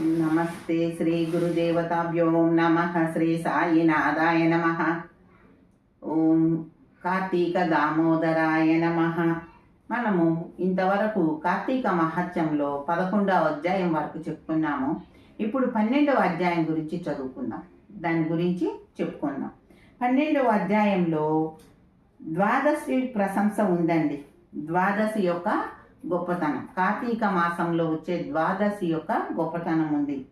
నమస్తే శ్రీ గురుదేవతాభ్యో నమ శ్రీ సాయినాథాయ నమ. ఓం కార్తీక దామోదరాయ నమ. మనము ఇంతవరకు కార్తీక మహత్యంలో పదకొండవ అధ్యాయం వరకు చెప్పుకున్నాము. ఇప్పుడు పన్నెండవ అధ్యాయం గురించి చదువుకుందాం. దాని గురించి చెప్పుకుందాం. పన్నెండవ అధ్యాయంలో ద్వాదశి ప్రశంస ఉందండి. ద్వాదశి యొక్క గొప్పతనం. కార్తీక మాసంలో వచ్చే ద్వాదశి యొక్క గొప్పతనం ఉంది.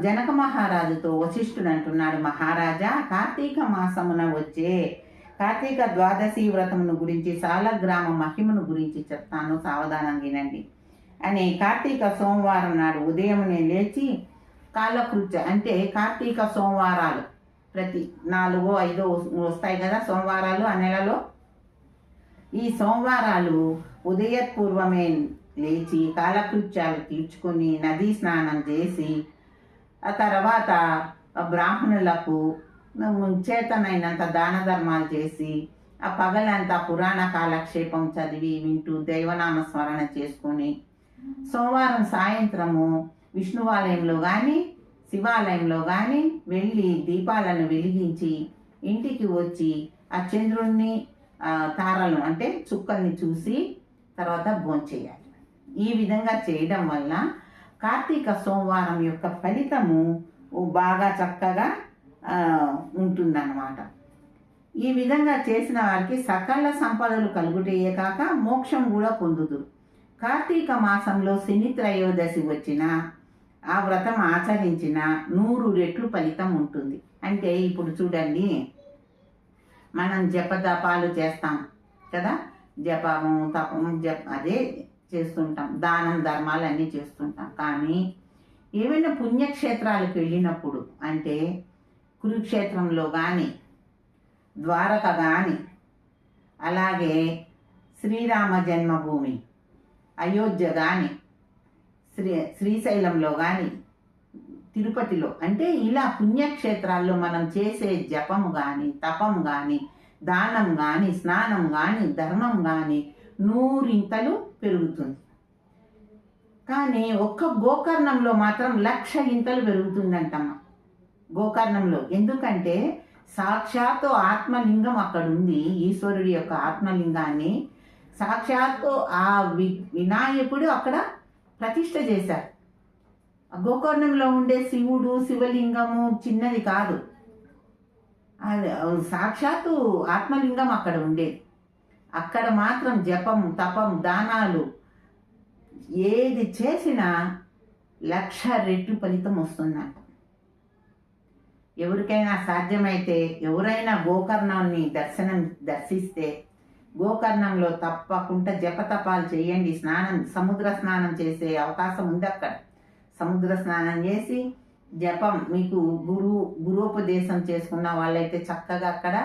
జనక మహారాజుతో వశిష్ఠుడు అంటున్నాడు మహారాజా కార్తీక మాసమున వచ్చే కార్తీక ద్వాదశి వ్రతమును గురించి సాలగ్రామ మహిమను గురించి చెప్తాను సావధానం వినండి. అని కార్తీక సోమవారం నాడు ఉదయమునే లేచి కాలకృత్య అంటే కార్తీక సోమవారాలు ప్రతి నాలుగో ఐదో వస్తాయి కదా సోమవారాలు ఆ నెలలో. ఈ సోమవారాలు ఉదయపూర్వమే లేచి కాలకృత్యాలు తీర్చుకొని నదీ స్నానం చేసి ఆ తర్వాత ఆ బ్రాహ్మణులకు చేతనైనంత దాన ధర్మాలు చేసి ఆ పగలంతా పురాణ కాలక్షేపం చదివి వింటూ దైవనామ స్మరణ చేసుకొని సోమవారం సాయంత్రము విష్ణువాలయంలో కానీ శివాలయంలో కానీ వెళ్ళి దీపాలను వెలిగించి ఇంటికి వచ్చి ఆ చంద్రుణ్ణి తారలు అంటే చుక్కల్ని చూసి తర్వాత భోంచేయాలి ఈ విధంగా చేయడం వల్ల కార్తీక సోమవారం యొక్క ఫలితము బాగా చక్కగా ఉంటుందన్నమాట. ఈ విధంగా చేసిన వారికి సకల సంపదలు కలుగుటయే కాక మోక్షం కూడా పొందుదురు. కార్తీక మాసంలో శని త్రయోదశి వచ్చిన ఆ వ్రతం ఆచరించిన నూరు రెట్లు ఫలితం ఉంటుంది. అంటే ఇప్పుడు చూడండి మనం జపతపాలు చేస్తాం కదా జపము తపము జప అదే చేస్తుంటాం. దానం ధర్మాలు అన్నీ చేస్తుంటాం. కానీ ఏవైనా పుణ్యక్షేత్రాలకు వెళ్ళినప్పుడు అంటే కురుక్షేత్రంలో కానీ ద్వారక కానీ అలాగే శ్రీరామ జన్మభూమి అయోధ్య కానీ శ్రీ శ్రీశైలంలో కానీ తిరుపతిలో అంటే ఇలా పుణ్యక్షేత్రాల్లో మనం చేసే జపము కానీ తపం కానీ దానం కానీ స్నానం కానీ ధర్మం కానీ నూరింతలు పెరుగుతుంది. కానీ ఒక్క గోకర్ణంలో మాత్రం లక్ష ఇంతలు పెరుగుతుందంటమ్మ. గోకర్ణంలో. ఎందుకంటే సాక్షాత్తు ఆత్మలింగం అక్కడ ఉంది ఈశ్వరుడి యొక్క ఆత్మలింగాన్ని సాక్షాత్తు ఆ వి వినాయకుడు అక్కడ ప్రతిష్ట చేశారు. ఆ గోకర్ణంలో ఉండే శివుడు శివలింగము చిన్నది కాదు. సాక్షాత్తు ఆత్మలింగం అక్కడ ఉండేది. అక్కడ మాత్రం జపం తపం దానాలు ఏది చేసినా లక్ష రెట్లు ఫలితం వస్తుందంట. ఎవరికైనా సాధ్యమైతే ఎవరైనా గోకర్ణాన్ని దర్శనం దర్శిస్తే గోకర్ణంలో తప్పకుండా జపతపాలు చేయండి స్నానం సముద్ర స్నానం చేసే అవకాశం ఉంది అక్కడ. సముద్ర స్నానం చేసి జపం మీకు గురు గురోపదేశం చేసుకున్న వాళ్ళైతే చక్కగా అక్కడ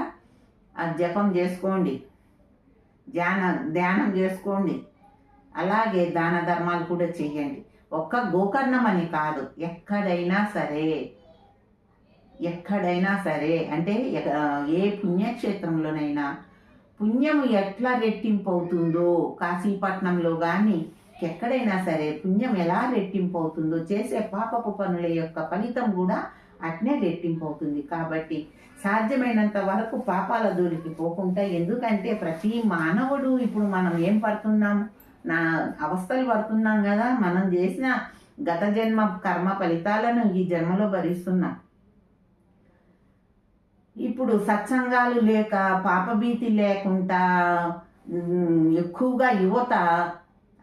ఆ జపం చేసుకోండి. ధ్యానం ధ్యానం చేసుకోండి. అలాగే దాన ధర్మాలు కూడా చేయండి. ఒక్క గోకర్ణం అని కాదు ఎక్కడైనా సరే ఎక్కడైనా సరే అంటే ఏ పుణ్యక్షేత్రంలోనైనా పుణ్యము ఎట్లా రెట్టింపు అవుతుందో కాశీపట్నంలో కానీ ఎక్కడైనా సరే పుణ్యం ఎలా రెట్టింపు అవుతుందో చేసే పాపపు పనుల యొక్క ఫలితం కూడా అట్నే రెట్టింపు అవుతుంది కాబట్టి సాధ్యమైనంత వరకు పాపాల జోలికి పోకుండా ఎందుకంటే ప్రతి మానవుడు ఇప్పుడు మనం ఏం పడుతున్నాం నా అవస్థలు పడుతున్నాం కదా మనం చేసిన గత జన్మ కర్మ ఫలితాలను ఈ జన్మలో భరిస్తున్నాం. ఇప్పుడు సత్సంగాలు లేక పాపభీతి లేకుండా ఎక్కువగా యువత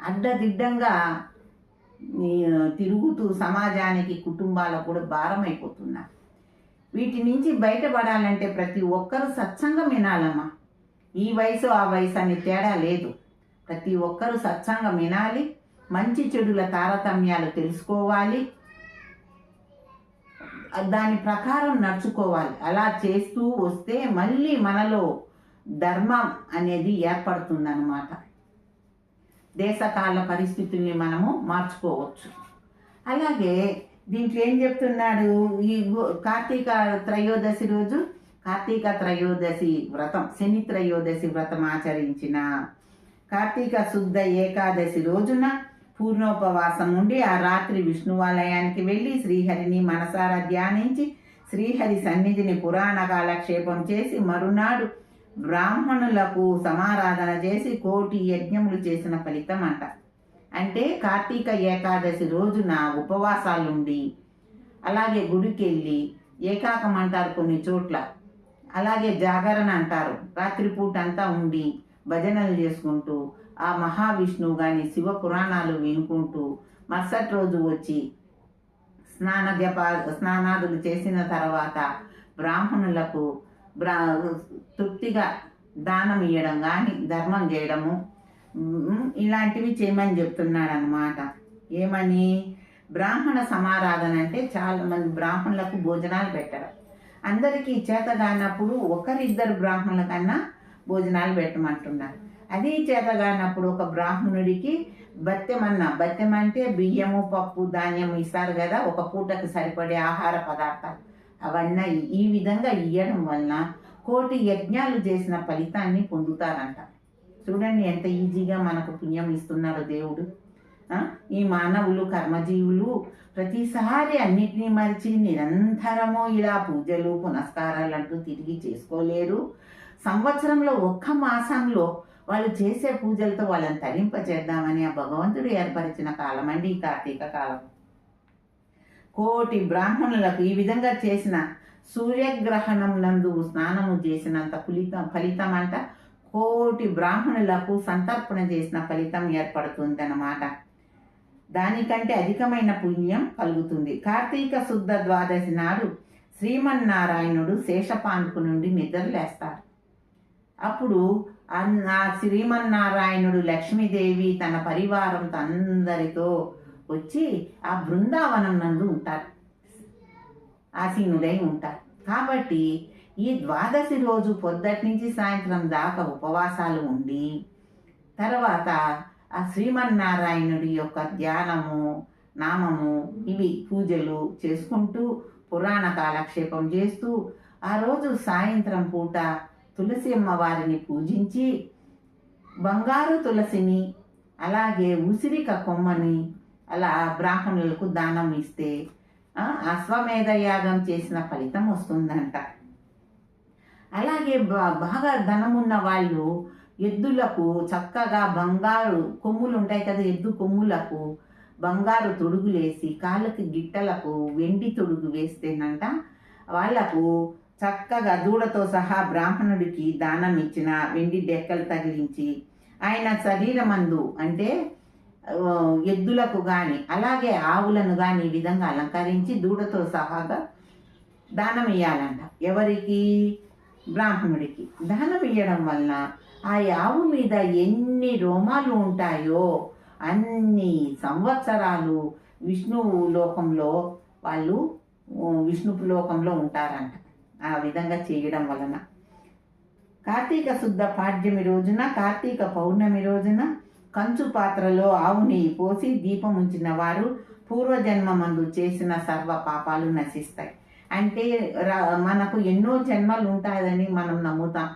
అడ్డదిడ్డంగా తిరుగుతూ సమాజానికి కుటుంబాలకు కూడా భారం అయిపోతున్నారు వీటి నుంచి బయటపడాలంటే ప్రతి ఒక్కరూ సత్సంగం వినాలమ్మా. ఈ వయసు ఆ వయసు అని తేడా లేదు. ప్రతి ఒక్కరూ సత్సంగం వినాలి మంచి చెడుల తారతమ్యాలు తెలుసుకోవాలి దాని ప్రకారం నడుచుకోవాలి. అలా చేస్తూ వస్తే మళ్ళీ మనలో ధర్మం అనేది ఏర్పడుతుందన్నమాట. దేశకాల పరిస్థితుల్ని మనము మార్చుకోవచ్చు. అలాగే దీంట్లో ఏం చెప్తున్నాడు? ఈ కార్తీక త్రయోదశి రోజు కార్తీక త్రయోదశి వ్రతం శని త్రయోదశి వ్రతం ఆచరించిన కార్తీక శుద్ధ ఏకాదశి రోజున పూర్ణోపవాసం ఉండి ఆ రాత్రి విష్ణువాలయానికి వెళ్ళి శ్రీహరిని మనసారా ధ్యానించి శ్రీహరి సన్నిధిని పురాణ కాలక్షేపం చేసి మరునాడు బ్రాహ్మణులకు సమారాధన చేసి కోటి యజ్ఞములు చేసిన ఫలితం అంట అంటే కార్తీక ఏకాదశి రోజున ఉపవాసాలుండి అలాగే గుడికెళ్ళి ఏకాకం అంటారు కొన్ని చోట్ల. అలాగే జాగరణ అంటారు. రాత్రిపూట అంతా ఉండి భజనలు చేసుకుంటూ ఆ మహావిష్ణువు కానీ శివ పురాణాలు వినుకుంటూ మరుసటి రోజు వచ్చి స్నాన జప స్నానాదులు చేసిన తర్వాత బ్రాహ్మణులకు బ్రా తృప్తిగా దానం ఇవ్వడం కానీ ధర్మం చేయడము ఇలాంటివి చేయమని చెప్తున్నాడు అనమాట ఏమని? బ్రాహ్మణ సమారాధన అంటే చాలా మంది బ్రాహ్మణులకు భోజనాలు పెట్టడం అందరికీ చేత కానప్పుడు ఒకరిద్దరు బ్రాహ్మణుల కన్నా భోజనాలు పెట్టమంటున్నారు. అది చేత కానప్పుడు ఒక బ్రాహ్మణుడికి బత్యమన్న బత్యం అంటే బియ్యము పప్పు ధాన్యం ఇస్తారు కదా ఒక పూటకు సరిపడే ఆహార పదార్థాలు. అవన్నీ ఈ విధంగా ఇవ్వడం వలన కోటి యజ్ఞాలు చేసిన ఫలితాన్ని పొందుతారంట. చూడండి ఎంత ఈజీగా మనకు పుణ్యం ఇస్తున్నారో దేవుడు. ఈ మానవులు కర్మజీవులు ప్రతిసారి అన్నిటినీ మరిచి నిరంతరము ఇలా పూజలు పునస్కారాలు అంటూ తిరిగి చేసుకోలేరు. సంవత్సరంలో ఒక్క మాసంలో వాళ్ళు చేసే పూజలతో వాళ్ళని తరింపజేద్దామని ఆ భగవంతుడు ఏర్పరిచిన కాలం అండి ఈ కార్తీక కాలం. కోటి బ్రాహ్మణులకు ఈ విధంగా చేసిన సూర్యగ్రహణం నందు స్నానము చేసినంత ఫలితం ఫలితం అంట కోటి బ్రాహ్మణులకు సంతర్పణ చేసిన ఫలితం ఏర్పడుతుందన్నమాట. దానికంటే అధికమైన పుణ్యం కలుగుతుంది. కార్తీక శుద్ధ ద్వాదశి నాడు శ్రీమన్నారాయణుడు శేషపాన్పు నుండి నిద్రలేస్తాడు అప్పుడు ఆ శ్రీమన్నారాయణుడు లక్ష్మీదేవి తన పరివారంతో అందరితో వచ్చి ఆ బృందావనం నందు ఉంటారు. ఆసీనుడై ఉంటారు. కాబట్టి ఈ ద్వాదశి రోజు పొద్దటి నుంచి సాయంత్రం దాకా ఉపవాసాలు ఉండి తర్వాత ఆ శ్రీమన్నారాయణుడి యొక్క ధ్యానము నామము ఇవి పూజలు చేసుకుంటూ పురాణ కాలక్షేపం చేస్తూ ఆ రోజు సాయంత్రం పూట తులసి అమ్మవారిని పూజించి బంగారు తులసిని అలాగే ఉసిరిక కొమ్మని అలా బ్రాహ్మణులకు దానం ఇస్తే అశ్వమేధ యాగం చేసిన ఫలితం వస్తుందంట. అలాగే బాగా ధనమున్న వాళ్ళు ఎద్దులకు చక్కగా బంగారు కొమ్ములు ఉంటాయి కదా ఎద్దు కొమ్ములకు బంగారు తొడుగులేసి కాళ్ళకి గిట్టలకు వెండి తొడుగు వేస్తేనంట వాళ్ళకు చక్కగా దూడతో సహా బ్రాహ్మణుడికి దానం ఇచ్చిన వెండి డెక్కలు తగిలించి ఆయన శరీరమందు అంటే ఎద్దులకు కానీ అలాగే ఆవులను కానీ ఈ విధంగా అలంకరించి దూడతో సహాగా దానం ఇవ్వాలంట ఎవరికి? బ్రాహ్మణుడికి. దానం ఇవ్వడం వలన ఆ ఆవు మీద ఎన్ని రోమాలు ఉంటాయో అన్ని సంవత్సరాలు విష్ణువు లోకంలో వాళ్ళు విష్ణు లోకంలో ఉంటారంట. ఆ విధంగా చేయడం వలన. కార్తీక శుద్ధ పాడ్యమి రోజున కార్తీక పౌర్ణమి రోజున కంచు పాత్రలో ఆవు నెయ్యి పోసి దీపం ఉంచిన వారు పూర్వజన్మమందు చేసిన సర్వ పాపాలు నశిస్తాయి. అంటే మనకు ఎన్నో జన్మలు ఉంటాయని మనం నమ్ముతాం.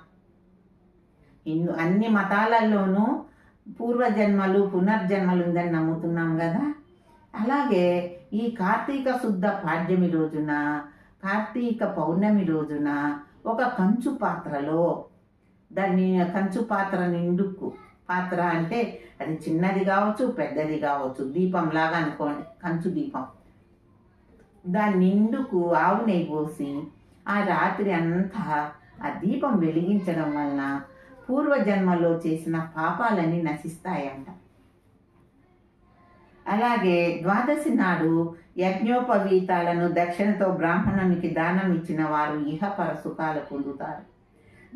ఎన్నో అన్ని మతాలలోనూ పూర్వజన్మలు పునర్జన్మలు ఉందని నమ్ముతున్నాం కదా. అలాగే ఈ కార్తీక శుద్ధ పాడ్యమి రోజున కార్తీక పౌర్ణమి రోజున ఒక కంచు పాత్రలో దాన్ని కంచు పాత్ర నిండుకు పాత్ర అంటే అది చిన్నది కావచ్చు పెద్దది కావచ్చు. దీపంలాగా అనుకోండి. కంచు దీపం. దాని నిండుకు ఆవు నెయ్యి పోసి ఆ రాత్రి అంతా ఆ దీపం వెలిగించడం వలన పూర్వజన్మలో చేసిన పాపాలన్నీ నశిస్తాయంట. అలాగే ద్వాదశి నాడు యజ్ఞోపవీతాలను దక్షిణతో బ్రాహ్మణునికి దానం ఇచ్చిన వారు ఇహపర సుఖాలు పొందుతారు.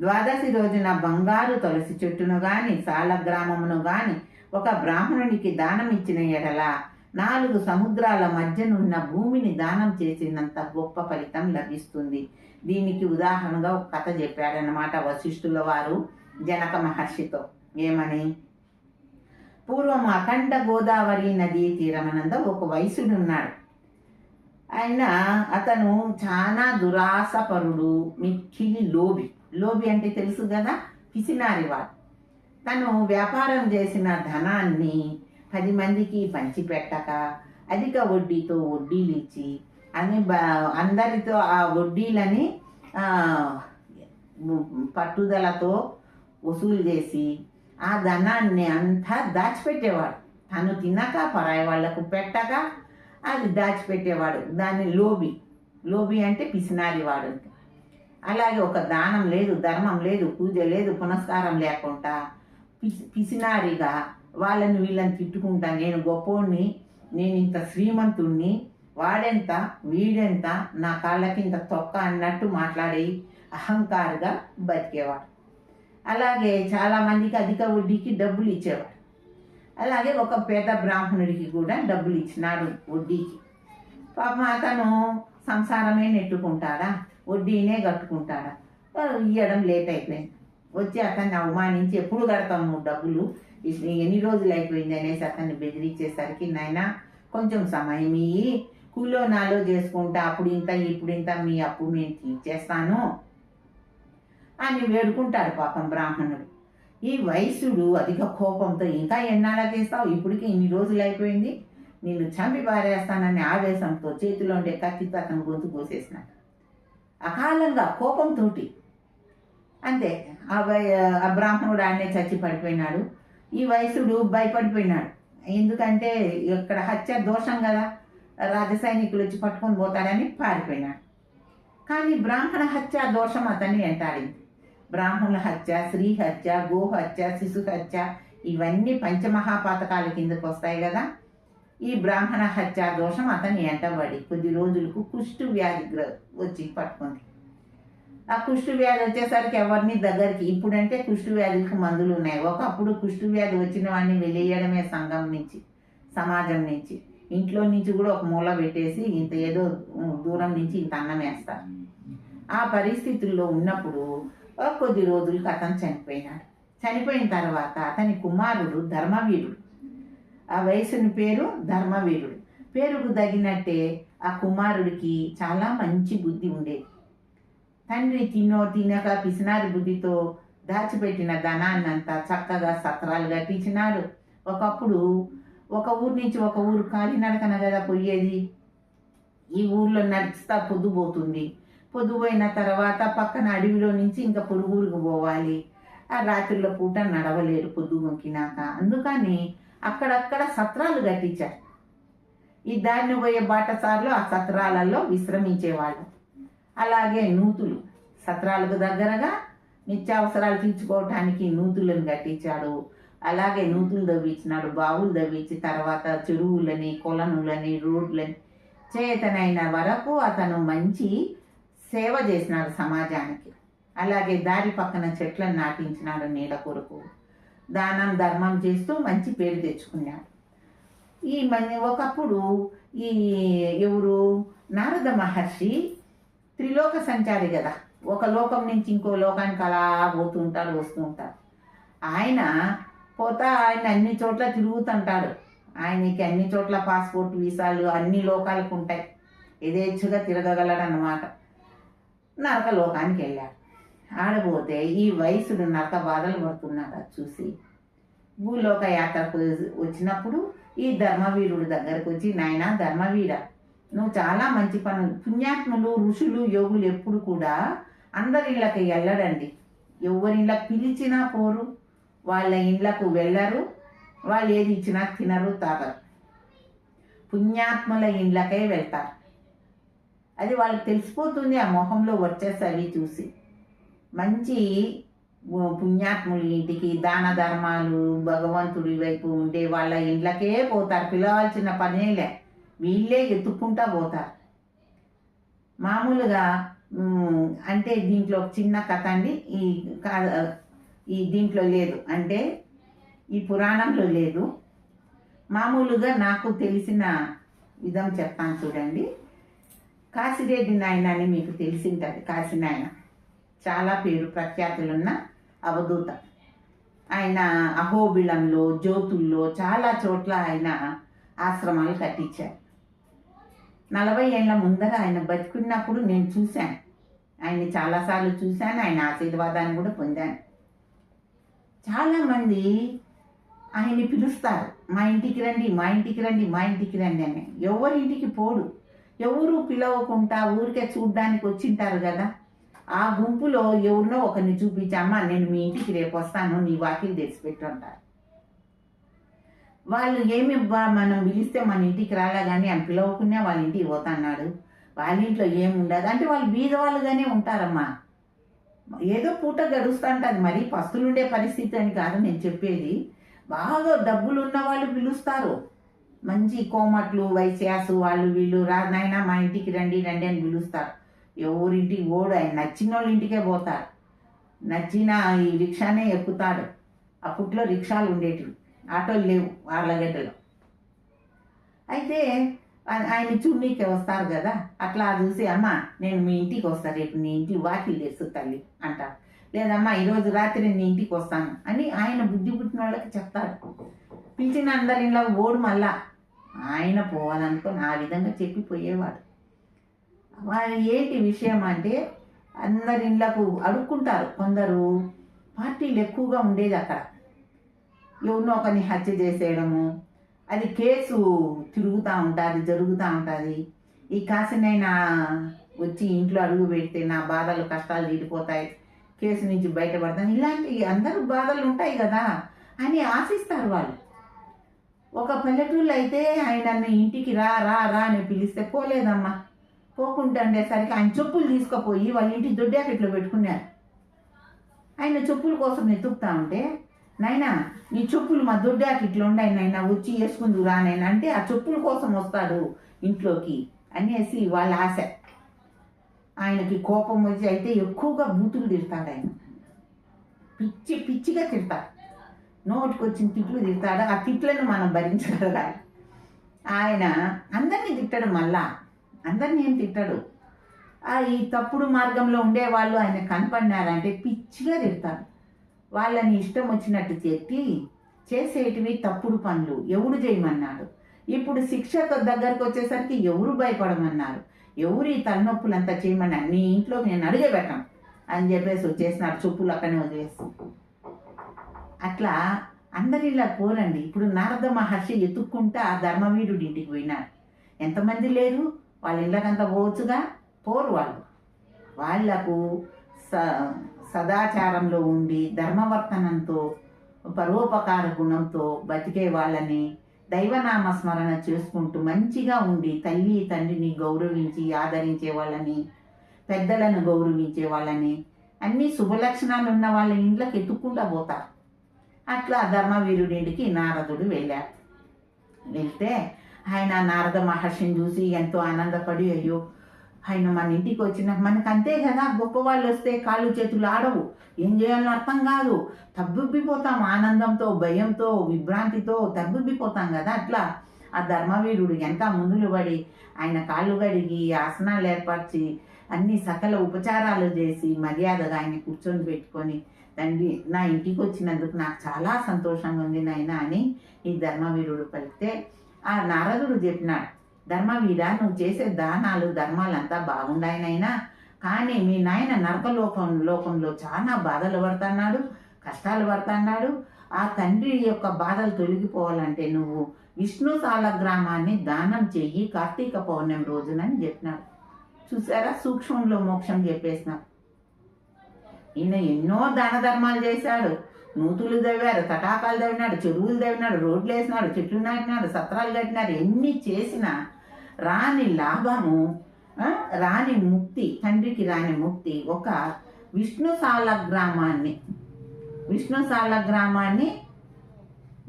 ద్వాదశి రోజున బంగారు తులసి చెట్టును గాని సాలగ్రామమును గాని ఒక బ్రాహ్మణునికి దానం ఇచ్చిన ఎడల నాలుగు సముద్రాల మధ్యనున్న భూమిని దానం చేసినంత గొప్ప ఫలితం లభిస్తుంది. దీనికి ఉదాహరణగా ఒక కథ చెప్పాడనమాట వశిష్ఠుల వారు జనక మహర్షితో. ఏమని? పూర్వం అఖండ గోదావరి నదీ తీరమనంద ఒక వయసుడు ఉన్నాడు ఆయన అతను చాలా దురాసపరుడు మిక్కిలి లోబి. లోబి అంటే తెలుసు కదా? పిసినారివాడు తను వ్యాపారం చేసిన ధనాన్ని పది మందికి పంచి పెట్టక అధిక వడ్డీతో వడ్డీలు ఇచ్చి అని అందరితో ఆ వడ్డీలని పట్టుదలతో వసూలు చేసి ఆ ధనాన్ని అంతా దాచిపెట్టేవాడు. తను తినక పరాయి వాళ్ళకు పెట్టక అది దాచిపెట్టేవాడు. దాన్ని లోబి లోబి అంటే పిసినారి వాడు. అలాగే ఒక దానం లేదు ధర్మం లేదు పూజ లేదు పునస్కారం లేకుండా పిసి పిసినారిగా వాళ్ళని వీళ్ళని తిట్టుకుంటా. నేను గొప్పోడిని నేను ఇంత శ్రీమంతుణ్ణి వాడెంత వీడెంత నా కాళ్ళకి ఇంత తొక్క అన్నట్టు మాట్లాడి అహంకారుగా బతికేవాడు. అలాగే చాలామందికి అధిక వడ్డీకి డబ్బులు ఇచ్చేవాడు. అలాగే ఒక పేద బ్రాహ్మణుడికి కూడా డబ్బులు ఇచ్చినాడు వడ్డీకి. పాపం అతను సంసారమే నెట్టుకుంటాడా? వడ్డీనే కట్టుకుంటాడా? ఇవ్వడం లేట్ అయిపోయింది. వచ్చి అతన్ని అవమానించి ఎప్పుడు కడతావు నువ్వు డబ్బులు ఎన్ని రోజులు అయిపోయింది అనేసి అతన్ని బెదిరించేసరికి నాయన కొంచెం సమయం ఇయ్యి కూలో నాలో చేసుకుంటా. అప్పుడు ఇంత ఇప్పుడు ఇంత మీ అప్పు నేను తీర్చేస్తాను. అని వేడుకుంటాడు పాపం బ్రాహ్మణుడు. ఈ వయసుడు అధిక కోపంతో ఇంకా ఎన్నాళ్ళ తీస్తావు? ఇప్పటికి ఇన్ని రోజులు అయిపోయింది. నిన్ను చంపి పారేస్తానని ఆవేశంతో చేతిలో ఉండే కత్తితో అతను గొంతు కోసేసినాడు. అకాలంగా కోపంతో అంతే. ఆ ఆ బ్రాహ్మణుడు ఆయనే చచ్చి పడిపోయినాడు. ఈ వయసుడు భయపడిపోయినాడు. ఎందుకంటే ఇక్కడ హత్య దోషం కదా. రాజ సైనికులు వచ్చి పట్టుకొని పోతాడని పారిపోయినాడు. కానీ బ్రాహ్మణ హత్య దోషం అతన్ని ఎంటాడింది బ్రాహ్మణుల హత్య స్త్రీ హత్య గో హత్య శిశు హత్య ఇవన్నీ పంచమహాపాతకాల కిందకు వస్తాయి కదా. ఈ బ్రాహ్మణ హత్య దోషం అతన్ని ఎంటబడి కొద్ది రోజులకు కుష్టు వ్యాధి వచ్చి పట్టుకుంది. ఆ కుష్టు వ్యాధి వచ్చేసరికి ఎవరిని దగ్గరికి? ఇప్పుడంటే కుష్టు వ్యాధులకు మందులు ఉన్నాయి. ఒకప్పుడు కుష్టు వ్యాధి వచ్చిన వాడిని వెలియడమే సంఘం నుంచి సమాజం నుంచి. ఇంట్లో నుంచి కూడా ఒక మూల పెట్టేసి ఇంత ఏదో దూరం నుంచి ఇంత అన్నం వేస్తారు. ఆ పరిస్థితుల్లో ఉన్నప్పుడు కొద్ది రోజులకు అతను చనిపోయినాడు. చనిపోయిన తర్వాత అతని కుమారుడు ధర్మవీరుడు. ఆ వయసుని పేరు ధర్మవీరుడు. పేరుకు తగినట్టే ఆ కుమారుడికి చాలా మంచి బుద్ధి ఉండేది. తండ్రి తినో తినక పిసినారి బుద్ధితో దాచిపెట్టిన ధనాన్నంతా చక్కగా సత్రాలు కట్టించినాడు ఒకప్పుడు ఒక ఊరు నుంచి ఒక ఊరు కాలినడకన కదా పోయేది. ఈ ఊర్లో నడుస్తా పొద్దుపోతుంది పొద్దుపోయిన తర్వాత పక్కన అడవిలో నుంచి ఇంకా పొరుగురికి పోవాలి. ఆ రాత్రిలో పూట నడవలేరు పొద్దు వంకినాక. అందుకని అక్కడక్కడ సత్రాలు కట్టించారు. ఈ దారిని పోయే బాటసార్లు ఆ సత్రాలలో విశ్రమించేవాళ్ళు. అలాగే నూతులు. సత్రాలకు దగ్గరగా నిత్యావసరాలు తీర్చుకోవటానికి నూతులను కట్టించాడు. అలాగే నూతులు దవ్వించినాడు బావులు దవ్వించి తర్వాత చెరువులని కొలనులని రోడ్లని చేతనైన వరకు అతను మంచి సేవ చేసినాడు సమాజానికి. అలాగే దారి పక్కన చెట్లను నాటించినాడు నీడ కొరకు. దానం ధర్మం చేస్తూ మంచి పేరు తెచ్చుకున్నాడు. ఈ మన ఒకప్పుడు ఈ ఎవరు? నారద మహర్షి త్రిలోక సంచారి కదా. ఒక లోకం నుంచి ఇంకో లోకానికి అలా పోతూ ఉంటారు వస్తూ ఉంటారు. ఆయన పోతా ఆయన అన్ని చోట్ల తిరుగుతుంటాడు. ఆయనకి అన్ని చోట్ల పాస్పోర్ట్ వీసాలు అన్ని లోకాలకు ఉంటాయి. యథేచ్ఛగా తిరగగలడు అనమాట నరక లోకానికి వెళ్ళాడు. ఆడపోతే ఈ వయసుడు నరక బాధలు పడుతున్నాడు అది చూసి. భూలోక యాత్రకు వచ్చినప్పుడు ఈ ధర్మవీరుడి దగ్గరకు వచ్చి నాయన ధర్మవీర నువ్వు చాలా మంచి పనులు. పుణ్యాత్ములు ఋషులు యోగులు ఎప్పుడు కూడా అందరి ఇళ్ళకి వెళ్ళడండి. ఎవరి ఇళ్ళకి పిలిచినా పోరు. వాళ్ళ ఇళ్ళకు వెళ్ళరు. వాళ్ళు ఏది ఇచ్చినా తినరు తాగరు. పుణ్యాత్ముల ఇండ్లకే వెళ్తారు. అది వాళ్ళకి తెలిసిపోతుంది ఆ మొహంలో వచ్చేసి అవి చూసి. మంచి పుణ్యాత్ములు పుణ్యాత్ముల ఇంటికి దాన ధర్మాలు భగవంతుడి వైపు ఉండే వాళ్ళ ఇండ్లకే పోతారు. పిలవాల్సిన పనేలే వీళ్ళే ఎత్తుక్కుంటా పోతారు మామూలుగా అంటే దీంట్లో ఒక చిన్న కథ అండి. ఈ ఈ దీంట్లో లేదు. అంటే ఈ పురాణంలో లేదు. మామూలుగా నాకు తెలిసిన విధం చెప్తాను చూడండి. కాశిరెడ్డి నాయన అని మీకు తెలిసింటుంది. కాశీ నాయన. చాలా పేరు ప్రఖ్యాతులున్న అవధూత. ఆయన అహోబిళంలో జ్యోతుల్లో చాలా చోట్ల ఆయన ఆశ్రమాలు కట్టించారు. నలభై ఏళ్ళ ముందర ఆయన బతికున్నప్పుడు నేను చూశాను. ఆయన్ని చాలాసార్లు చూశాను ఆయన ఆశీర్వాదాన్ని కూడా పొందాను. చాలామంది ఆయన్ని పిలుస్తారు మా ఇంటికి రండి మా ఇంటికి రండి మా ఇంటికి రండి అని. ఎవరి ఇంటికి పోడు. ఎవరు పిలవకుండా ఊరికే చూడ్డానికి వచ్చింటారు కదా. ఆ గుంపులో ఎవరినో ఒకరిని చూపించమ్మా నేను మీ ఇంటికి రేపు వస్తాను నీ వాకిలు తెచ్చిపెట్టు అంటారు. వాళ్ళు ఏమి మనం పిలిస్తే మన ఇంటికి రాలే కానీ అని పిలవకునే వాళ్ళ ఇంటికి పోతున్నాడు వాళ్ళ ఇంట్లో ఏమి ఉండదు. అంటే వాళ్ళు బీదవాళ్ళుగానే ఉంటారమ్మా. ఏదో పూట గడుస్తూ ఉంటుంది. మరీ పస్తులుండే పరిస్థితి అని కాదు నేను చెప్పేది. బాగా డబ్బులు ఉన్న వాళ్ళు పిలుస్తారు. మంచి కోమట్లు వైశ్యాసు వాళ్ళు వీళ్ళు రా నాయనా మా ఇంటికి రండి రండి అని పిలుస్తారు. ఎవరింటికి ఓడు ఆయన నచ్చిన వాళ్ళ ఇంటికే పోతారు. నచ్చిన ఈ రిక్షానే ఎక్కుతాడు. అప్పట్లో రిక్షాలు ఉండేటివి. ఆటోలు లేవు ఆర్లగడ్డలో. అయితే ఆయన చూడనీకే వస్తారు కదా అట్లా చూసి అమ్మ నేను మీ ఇంటికి వస్తాను రేపు నీ ఇంటి వాకిలు తెస్తు తల్లి అంటారు లేదమ్మా ఈరోజు రాత్రి నీ ఇంటికి వస్తాను అని ఆయన బుద్ధి పుట్టిన వాళ్ళకి చెప్తాడు. పిలిచిన అందరి ఇంట్లో ఓడు మళ్ళా ఆయన పోవాలనుకొని ఆ విధంగా చెప్పిపోయేవాడు. వాళ్ళు ఏంటి విషయం అంటే అందరి ఇళ్ళకు అడుక్కుంటారు కొందరు. పార్టీలు ఎక్కువగా ఉండేది అక్కడ. ఎవరినో ఒకరిని హత్య చేసేయడము. అది కేసు తిరుగుతూ ఉంటుంది జరుగుతూ ఉంటుంది. ఈ కాసినైనా వచ్చి ఇంట్లో అడుగు పెడితే నా బాధలు కష్టాలు తీరిపోతాయి. కేసు నుంచి బయటపడతాను. ఇలాంటి అందరూ బాధలు ఉంటాయి కదా అని ఆశిస్తారు వాళ్ళు. ఒక పల్లెటూళ్ళు అయితే ఆయన ఇంటికి రా రా రా అని పిలిస్తే పోలేదమ్మా. పోకుండా ఉండేసరికి ఆయన చెప్పులు తీసుకుపోయి వాళ్ళ ఇంటి దొడ్డాకెట్లో పెట్టుకున్నారు. ఆయన చెప్పుల కోసం వెతుకుతా ఉంటే నైనా నీ చెప్పులు మా దొడ్డాకి ఇట్లా ఉన్నాయి నైనా వచ్చి వేసుకుంది రానైనా అంటే ఆ చెప్పుల కోసం వస్తాడు ఇంట్లోకి అనేసి వాళ్ళ ఆశ. ఆయనకి కోపం వచ్చి అయితే ఎక్కువగా బూతులు తిడతాడు ఆయన. పిచ్చి పిచ్చిగా తిడతాడు. నోటికి వచ్చిన తిట్లు తిడతాడు. ఆ తిట్లను మనం భరించగలగాలి. ఆయన అందరినీ తిట్టాడు మళ్ళా. అందరినీ ఏం తిట్టాడు. ఈ తప్పుడు మార్గంలో ఉండేవాళ్ళు ఆయన కనపడినారంటే పిచ్చిగా తిడతాడు వాళ్ళని ఇష్టం వచ్చినట్టు చెప్పి చేసేటివి తప్పుడు పనులు. ఎవడు చేయమన్నాడు? ఇప్పుడు శిక్ష దగ్గరకు వచ్చేసరికి ఎవరు భయపడమన్నారు? ఎవరు ఈ తలనొప్పులంతా చేయమని నీ ఇంట్లో నేను అడిగే పెట్టాను అని చెప్పేసి వచ్చేసినారు చెప్పులు అక్కడనే వదిలేసి. అట్లా అందరిలా పోరండి ఇప్పుడు నారద మహర్షి ఎత్తుక్కుంటా ఆ ధర్మవీరుడి ఇంటికి పోయినారు ఎంతమంది లేరు? వాళ్ళ ఇళ్ళకంతా పోవచ్చుగా? పోరు వాళ్ళు. వాళ్ళకు స సదాచారంలో ఉండి ధర్మవర్తనంతో పరోపకార గుణంతో బతికే వాళ్ళని దైవనామ స్మరణ చేసుకుంటూ మంచిగా ఉండి తల్లి తండ్రిని గౌరవించి ఆదరించే వాళ్ళని పెద్దలను గౌరవించే వాళ్ళని అన్ని శుభలక్షణాలు ఉన్న వాళ్ళ ఇంట్లోకి ఎత్తుకుండా పోతారు అట్లా ధర్మవీరుడికి నారదుడు వెళ్ళారు వెళ్తే ఆయన నారద మహర్షిని చూసి ఎంతో ఆనందపడి అయ్యో ఆయన మన ఇంటికి వచ్చిన మనకు అంతే కదా గొప్పవాళ్ళు వస్తే కాళ్ళు చేతులు ఆడవు. ఏం చేయాలో అర్థం కాదు. తబ్బిబ్బిపోతాం ఆనందంతో భయంతో విభ్రాంతితో తబ్బిబ్బిపోతాం కదా అట్లా. ఆ ధర్మవీరుడు ఎంత ముందులు పడి ఆయన కాళ్ళు కడిగి ఆసనాలు ఏర్పరిచి అన్ని సకల ఉపచారాలు చేసి మర్యాదగా ఆయన కూర్చొని పెట్టుకొని తండ్రి నా ఇంటికి వచ్చినందుకు నాకు చాలా సంతోషంగా ఉంది నాయన అని ఈ ధర్మవీరుడు పలికితే ఆ నారదుడు చెప్పినాడు. ధర్మవీరా నువ్వు చేసే దానాలు ధర్మాలంతా బాగుండాయినైనా. కానీ మీ నాయన నరకలోకం లోకంలో చాలా బాధలు పడుతున్నాడు కష్టాలు పడుతున్నాడు. ఆ తండ్రి యొక్క బాధలు తొలగిపోవాలంటే నువ్వు విష్ణు సాల గ్రామాన్ని దానం చెయ్యి కార్తీక పౌర్ణమి రోజునని చెప్పినాడు. చూసారా? సూక్ష్మంలో మోక్షం చెప్పేసిన. ఈయన ఎన్నో దాన ధర్మాలు చేశాడు. నూతులు దవ్వారు తటాకాలు తవ్వినాడు చెరువులు తవ్వినాడు రోడ్లు వేసినాడు చెట్లు నాటినాడు సత్రాలు కట్టినాడు ఎన్ని చేసినా రాని లాభము రాని ముక్తి తండ్రికి రాని ముక్తి ఒక విష్ణుసాల గ్రామాన్ని విష్ణుసాల గ్రామాన్ని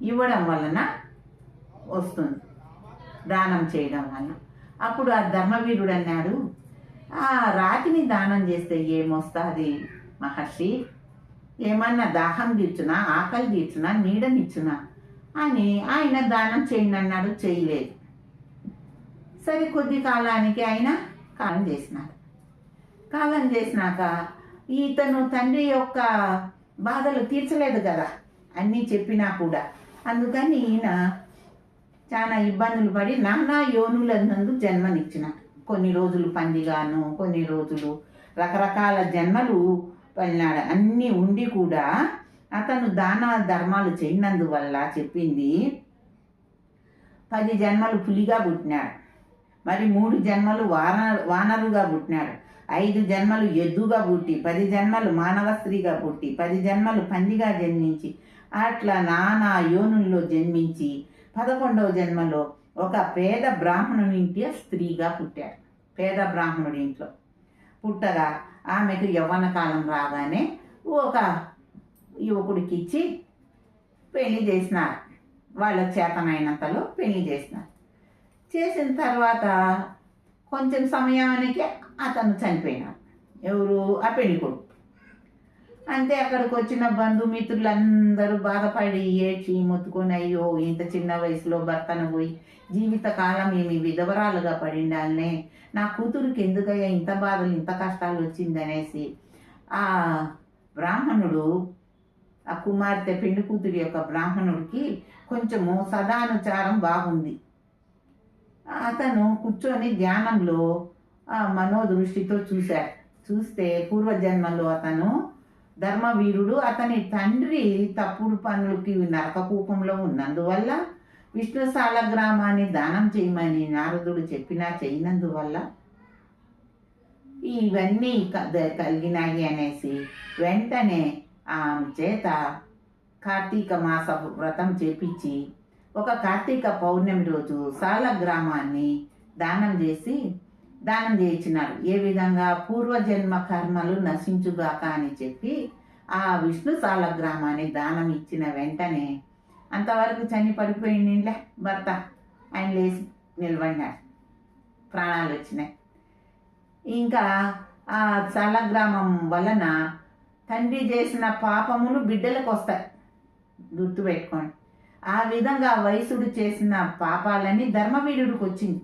ఇవ్వడం వలన వస్తుంది. దానం చేయడం వలన. అప్పుడు ఆ ధర్మవీరుడు అన్నాడు ఆ రాతిని దానం చేస్తే ఏమొస్తుంది మహర్షి? ఏమన్నా దాహం తీర్చునా ఆకలి తీర్చునా నీడనిచ్చునా అని ఆయన దానం చేయనన్నాడు అన్నాడు చేయలేదు. సరే కొద్ది కాలానికి ఆయన కాలం చేసినాడు. కాలం చేసినాక ఇతను తండ్రి యొక్క బాధలు తీర్చలేదు కదా అన్నీ చెప్పినా కూడా. అందుకని ఈయన చాలా ఇబ్బందులు పడి నానా యోనులందు జన్మనిచ్చిన కొన్ని రోజులు పందిగాను కొన్ని రోజులు రకరకాల జన్మలు పడినాడు. అన్నీ ఉండి కూడా అతను దాన ధర్మాలు చేయనందువల్ల చెప్పింది పది జన్మలు పులిగా పుట్టినాడు. మరి మూడు జన్మలు వాన వానరుగా పుట్టినాడు. ఐదు జన్మలు ఎద్దుగా పుట్టి పది జన్మలు మానవ స్త్రీగా పుట్టి పది జన్మలు పందిగా జన్మించి అట్లా నానా యోనుల్లో జన్మించి పదకొండవ జన్మలో ఒక పేద బ్రాహ్మణుని ఇంటి స్త్రీగా పుట్టాడు. పేద బ్రాహ్మణుడి ఇంట్లో. పుట్టగా ఆమెకు యవ్వన కాలం రాగానే ఒక యువకుడికి ఇచ్చి పెళ్ళి చేసినారు. వాళ్ళ చేతనైనంతలో పెళ్ళి చేసినారు. చేసిన తర్వాత కొంచెం సమయానికి అతను చనిపోయినాడు. ఎవరు? ఆ పెళ్ళి కొడుకు. అంతే అక్కడికి వచ్చిన బంధుమిత్రులందరూ బాధపడి ఏడ్చి మొత్తుకొని అయ్యో ఇంత చిన్న వయసులో భర్తను పోయి జీవితకాలం ఏమి విధవరాలుగా పడిండాలనే? నా కూతురికి ఎందుకయ్యా ఇంత బాధలు ఇంత కష్టాలు వచ్చిందనేసి ఆ బ్రాహ్మణుడు ఆ కుమార్తె పెళ్ళి కూతురి యొక్క బ్రాహ్మణుడికి కొంచెము సదానుచారం బాగుంది. అతను కూర్చొని ధ్యానంలో మనోదృష్టితో చూశారు చూస్తే పూర్వజన్మలో అతను ధర్మవీరుడు అతని తండ్రి తప్పుడు పనులకి నరక కూపంలో ఉన్నందువల్ల విష్ణుశాల గ్రామాన్ని దానం చేయమని నారదుడు చెప్పినా చేయనందువల్ల ఇవన్నీ క- కలిగినాయి అనేసి వెంటనే ఆమె చేత కార్తీక మాస వ్రతం చేపించి ఒక కార్తీక పౌర్ణమి రోజు సాల గ్రామాన్ని దానం చేసి దానం చేయించినారు. ఏ విధంగా? పూర్వజన్మ కర్మలు నశించుగాక అని చెప్పి ఆ విష్ణు సాల గ్రామాన్ని దానం ఇచ్చిన వెంటనే అంతవరకు చని పడిపోయిందిలే భర్త. ఆయన లేచి నిలబడినాడు. ప్రాణాలు వచ్చినాయి. ఇంకా ఆ సాల గ్రామం వలన తండ్రి చేసిన పాపములు బిడ్డలకు వస్తాయి. గుర్తుపెట్టుకోండి. ఆ విధంగా వయసుడు చేసిన పాపాలని ధర్మవీరుడికి వచ్చింది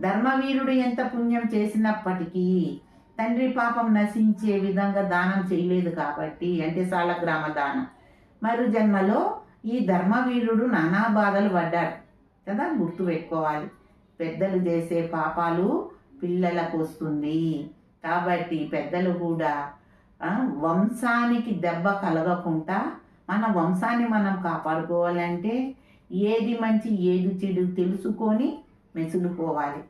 ధర్మవీరుడు ఎంత పుణ్యం చేసినప్పటికీ తండ్రి పాపం నశించే విధంగా దానం చేయలేదు కాబట్టి అంటే సాలగ్రామ దానం. మరు జన్మలో ఈ ధర్మవీరుడు నానా బాధలు పడ్డాడు. కదా గుర్తు పెట్టుకోవాలి పెద్దలు చేసే పాపాలు పిల్లలకు వస్తుంది. కాబట్టి పెద్దలు కూడా వంశానికి దెబ్బ కలగకుండా మన వంశాన్ని మనం కాపాడుకోవాలంటే ఏది మంచి ఏది చెడు తెలుసుకొని మెసులుకోవాలి.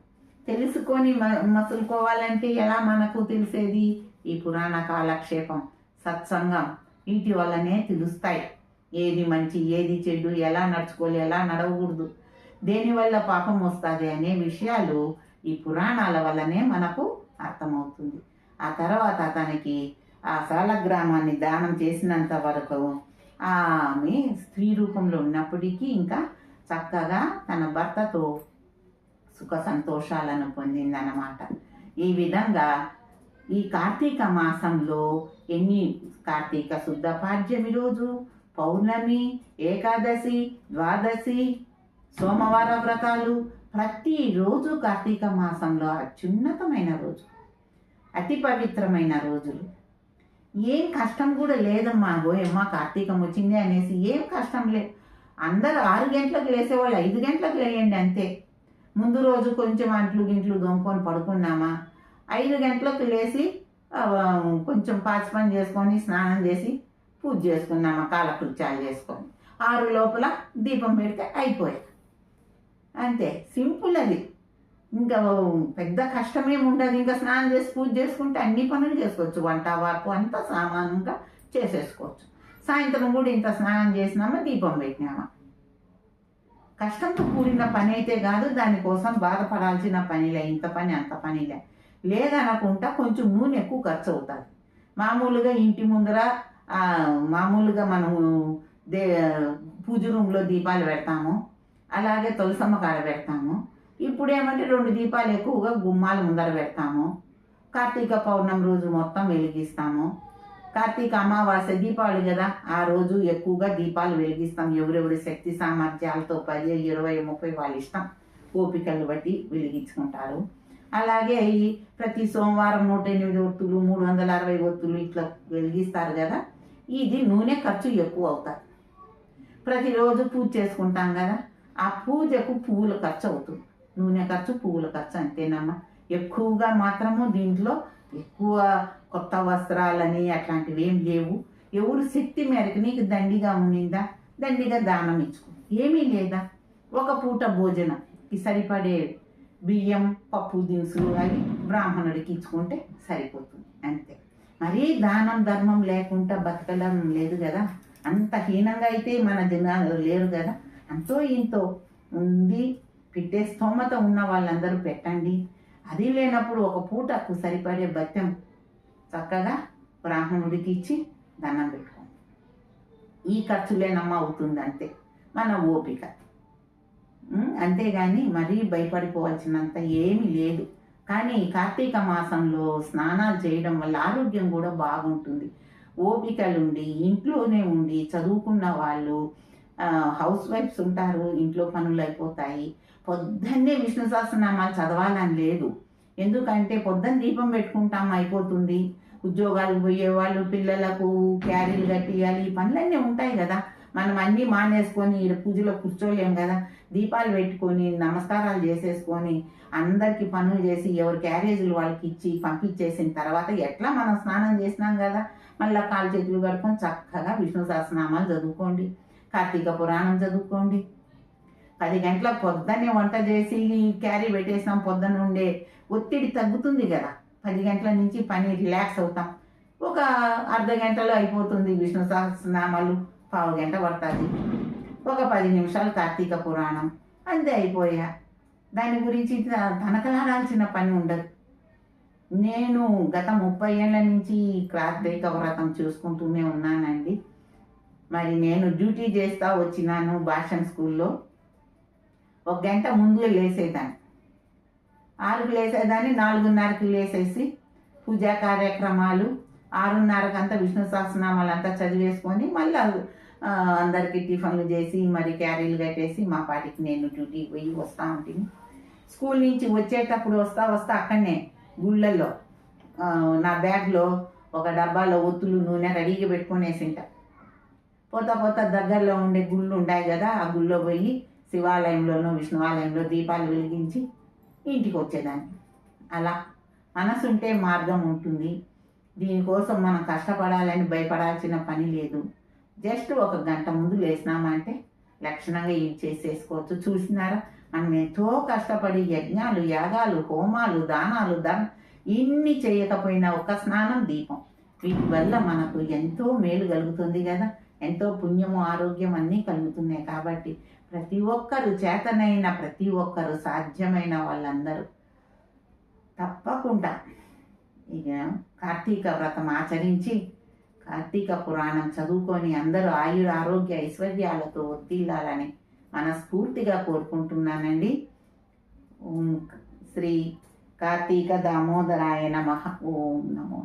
తెలుసుకొని మసులుకోవాలంటే ఎలా మనకు తెలిసేది? ఈ పురాణ కాలక్షేపం సత్సంగం వీటి వల్లనే తెలుస్తాయి. ఏది మంచి ఏది చెడు ఎలా నడుచుకోవాలి ఎలా నడవకూడదు? దేనివల్ల పాపం వస్తుంది అనే విషయాలు ఈ పురాణాల వల్లనే మనకు అర్థమవుతుంది. ఆ తర్వాత అతనికి ఆ సాలగ్రామాన్ని దానం చేసినంత వరకు ఆమె స్త్రీ రూపంలో ఉన్నప్పటికీ ఇంకా చక్కగా తన భర్తతో సుఖ సంతోషాలను పొందిందన్నమాట. ఈ విధంగా ఈ కార్తీక మాసంలో ఎన్ని కార్తీక శుద్ధ పాడ్యమి రోజు? పౌర్ణమి ఏకాదశి ద్వాదశి సోమవార వ్రతాలు ప్రతిరోజు కార్తీక మాసంలో అత్యున్నతమైన రోజు. అతి పవిత్రమైన రోజులు. ఏం కష్టం కూడా లేదమ్మా గోయమ్మ కార్తీకం వచ్చింది అనేసి ఏం కష్టం లేదు అందరూ ఆరు గంటలకు లేసేవాళ్ళు ఐదు గంటలకు లేయండి అంతే. ముందు రోజు కొంచెం అంట్లు గింట్లు దొంకొని పడుకున్నామా? ఐదు గంటలకు లేచి కొంచెం పాచి పని చేసుకొని స్నానం చేసి పూజ చేసుకున్నామా కాలకృత్యాలు చేసుకొని. ఆరు లోపల దీపం పెడితే అయిపోయాయి అంతే సింపుల్ అది. ఇంకా పెద్ద కష్టమేమి ఉండదు. ఇంకా స్నానం చేసి పూజ చేసుకుంటే అన్ని పనులు చేసుకోవచ్చు. వంట వాపు అంతా సామానంగా చేసేసుకోవచ్చు. సాయంత్రం కూడా ఇంత స్నానం చేసినామా దీపం పెట్టినామా? కష్టంతో కూడిన పని అయితే కాదు దానికోసం బాధపడాల్సిన పనిలే ఇంత పని అంత పనిలే లేదనకుండా కొంచెం నూనె ఎక్కువ ఖర్చు అవుతుంది మామూలుగా ఇంటి ముందర మామూలుగా మనము దే పూజ రూమ్లో దీపాలు పెడతాము. అలాగే తులసమ్మ కాడ పెడతాము. ఇప్పుడు ఏమంటే రెండు దీపాలు ఎక్కువగా గుమ్మాల ముందర పెడతాము. కార్తీక పౌర్ణమి రోజు మొత్తం వెలిగిస్తాము. కార్తీక అమావాస్య దీపావళి కదా ఆ రోజు ఎక్కువగా దీపాలు వెలిగిస్తాం. ఎవరెవరి శక్తి సామర్థ్యాలతో పది ఇరవై ముప్పై వాళ్ళ ఇష్టం ఓపికలు బట్టి వెలిగించుకుంటారు. అలాగే ఈ ప్రతి సోమవారం నూట ఎనిమిది ఒత్తులు మూడు వందల అరవై ఒత్తులు ఇట్లా వెలిగిస్తారు కదా ఇది నూనె ఖర్చు ఎక్కువ అవుతుంది ప్రతిరోజు పూజ చేసుకుంటాం కదా ఆ పూజకు పువ్వులు ఖర్చు అవుతుంది. నూనె ఖర్చు పువ్వుల ఖర్చు అంతేనమ్మా. ఎక్కువగా మాత్రము దీంట్లో ఎక్కువ కొత్త వస్త్రాలని అట్లాంటివి ఏం లేవు. ఎవరు శక్తి మేరకు నీకు దండిగా ఉన్నిందా? దండిగా దానం ఇచ్చుకో. ఏమీ లేదా? ఒక పూట భోజనంకి సరిపడే బియ్యం పప్పు దినుసులు అవి బ్రాహ్మణుడికి ఇచ్చుకుంటే సరిపోతుంది. అంతే. మరీ దానం ధర్మం లేకుండా బతకడం లేదు కదా. అంత హీనంగా అయితే మన జనాలు లేరు కదా. అంతో ఇంతో ఉంది పెట్టే స్తోమత ఉన్న వాళ్ళందరూ పెట్టండి. అది లేనప్పుడు ఒక పూటకు సరిపడే భత్యం చక్కగా బ్రాహ్మణుడికి ఇచ్చి దండం పెట్టుకోండి. ఈ ఖర్చులేనమ్మా అవుతుంది అంతే మన ఓపిక. అంతేగాని మరీ భయపడిపోవాల్సినంత ఏమీ లేదు. కానీ కార్తీక మాసంలో స్నానాలు చేయడం వల్ల ఆరోగ్యం కూడా బాగుంటుంది. ఓపికలుండి ఇంట్లోనే ఉండి చదువుకున్న వాళ్ళు హౌస్ వైఫ్స్ ఉంటారు ఇంట్లో పనులు అయిపోతాయి. పొద్దున్నే విష్ణు సహస్రనామాలు చదవాలని లేదు. ఎందుకంటే పొద్దున్న దీపం పెట్టుకుంటాం అయిపోతుంది. ఉద్యోగాలు పోయే వాళ్ళు పిల్లలకు క్యారీలు కట్టియాలి ఈ పనులన్నీ ఉంటాయి కదా. మనం అన్నీ మానేసుకొని ఈడ పూజలో కూర్చోలేం కదా. దీపాలు పెట్టుకొని నమస్కారాలు చేసేసుకొని అందరికీ పనులు చేసి ఎవరి క్యారేజీలు వాళ్ళకి ఇచ్చి పంపించేసిన తర్వాత ఎట్లా మనం స్నానం చేసినాం కదా. మళ్ళీ కాలు చేతులు కడుక్కొని చక్కగా విష్ణు సహస్రనామాలు చదువుకోండి. కార్తీక పురాణం చదువుకోండి. పది గంటల పొద్దున్నే వంట చేసి క్యారీ పెట్టేసాం పొద్దున్న ఉండే ఒత్తిడి తగ్గుతుంది కదా. పది గంటల నుంచి పని రిలాక్స్ అవుతాం. ఒక అర్ధ గంటలో అయిపోతుంది విష్ణు సహస్రనామాలు. పావు గంట పడుతుంది. ఒక పది నిమిషాలు కార్తీక పురాణం. అంతే అయిపోయా. దాని గురించి తనకలాడాల్సిన పని ఉండదు. నేను గత ముప్పై ఏళ్ళ నుంచి కార్తీక వ్రతం చూసుకుంటూనే ఉన్నానండి. మరి నేను డ్యూటీ చేస్తా వచ్చినాను భాషన్ స్కూల్లో. ఒక గంట ముందు లేసేదాన్ని. ఆరుకు లేసేదాన్ని నాలుగున్నరకు లేసేసి పూజా కార్యక్రమాలు ఆరున్నరకు అంతా విష్ణు సహస్రనామాలు అంతా చదివేసుకొని మళ్ళీ అందరికీ టిఫిన్లు చేసి మరి క్యారీలు కట్టేసి మా పాటికి నేను డ్యూటీకి పోయి వస్తూ ఉంటుంది స్కూల్ నుంచి వచ్చేటప్పుడు వస్తా వస్తా అక్కడనే గుళ్ళల్లో నా బ్యాగ్లో ఒక డబ్బాలో ఒత్తులు నూనె రెడీగా పెట్టుకునేసింటా. పోతా పోతా దగ్గరలో ఉండే గుళ్ళు ఉంటాయి కదా ఆ గుళ్ళో పోయి శివాలయంలోనూ విష్ణువాలయంలో దీపాలు వెలిగించి ఇంటికి వచ్చేదాన్ని అలా మనసుంటే మార్గం ఉంటుంది. దీనికోసం మనం కష్టపడాలని భయపడాల్సిన పని లేదు. జస్ట్ ఒక గంట ముందు లేచినామంటే లక్షణంగా ఇది చేసేసుకోవచ్చు? చూసినారా? మనం ఎంతో కష్టపడి యజ్ఞాలు యాగాలు హోమాలు దానాలు దాన ఇన్ని చేయకపోయినా ఒక స్నానం దీపం. వీటి వల్ల మనకు ఎంతో మేలు కలుగుతుంది కదా? ఎంతో పుణ్యము ఆరోగ్యం అన్నీ కలుగుతున్నాయి కాబట్టి ప్రతి ఒక్కరు చేతనైన ప్రతి ఒక్కరు సాధ్యమైన వాళ్ళందరూ తప్పకుండా ఇక కార్తీక వ్రతం ఆచరించి కార్తీక పురాణం చదువుకొని అందరూ ఆయుర ఆరోగ్య ఐశ్వర్యాలతో వర్తిల్లాలని మనస్ఫూర్తిగా కోరుకుంటున్నానండి. ఓం శ్రీ కార్తీక దామోదరాయ నమ. ఓం నమో.